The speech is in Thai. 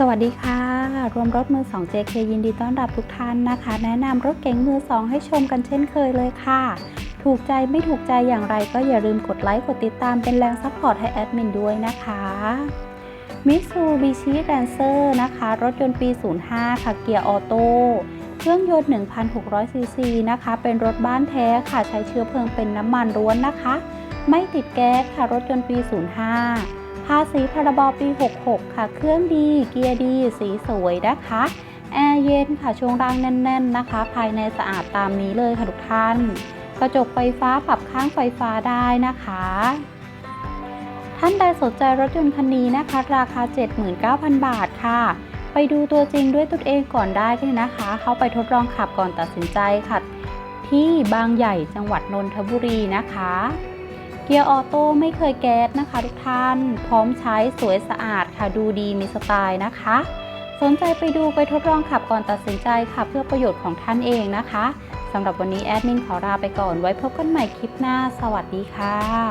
สวัสดีค่ะ รวมรถมือ 2 JK ยินดีต้อนรับทุกท่านนะคะ แนะนำรถเก๋งมือ 2 ให้ชมกันเช่นเคยเลยค่ะ ถูกใจไม่ถูกใจอย่างไรก็อย่าลืมกดไลค์กดติดตามเป็นแรงซัพพอร์ตให้แอดมินด้วยนะคะ Mitsubishi Lancer นะคะ รถยนต์ปี 05 ค่ะ เกียร์ออโต้เครื่องยนต์1,600ซีซีนะคะ เป็นรถบ้านแท้ค่ะ ใช้เชื้อเพลิงเป็นน้ำมันร้วนนะคะ ไม่ติดแก๊สค่ะ รถยนต์ปี 05 ภาษีพรบปี 66 ค่ะ เครื่องดีเกียร์ดี สีสวยนะคะแอร์เย็นค่ะช่วงล่างแน่น ๆนะคะ ภายในสะอาดตามนี้เลยค่ะทุกท่าน กระจกไฟฟ้าปรับข้างไฟฟ้าได้นะคะ ท่านใดสนใจรถยนต์คันนี้นะคะ ราคา 79,000 บาทค่ะ ไปดูตัวจริงด้วยตนเองก่อนได้เลยนะคะ เข้าไปทดลองขับก่อนตัดสินใจค่ะ ที่บางใหญ่จังหวัดนนทบุรีนะคะ เกียร์ออโต้ไม่เคยแก๊สนะคะทุกท่าน พร้อมใช้สวยสะอาดค่ะดูดีมีสไตล์นะคะ สนใจไปดูไปทดลองขับก่อนตัดสินใจค่ะเพื่อประโยชน์ของท่านเองนะคะสำหรับวันนี้แอดมินขอลาไปก่อนไว้พบกันใหม่คลิปหน้า สวัสดีค่ะ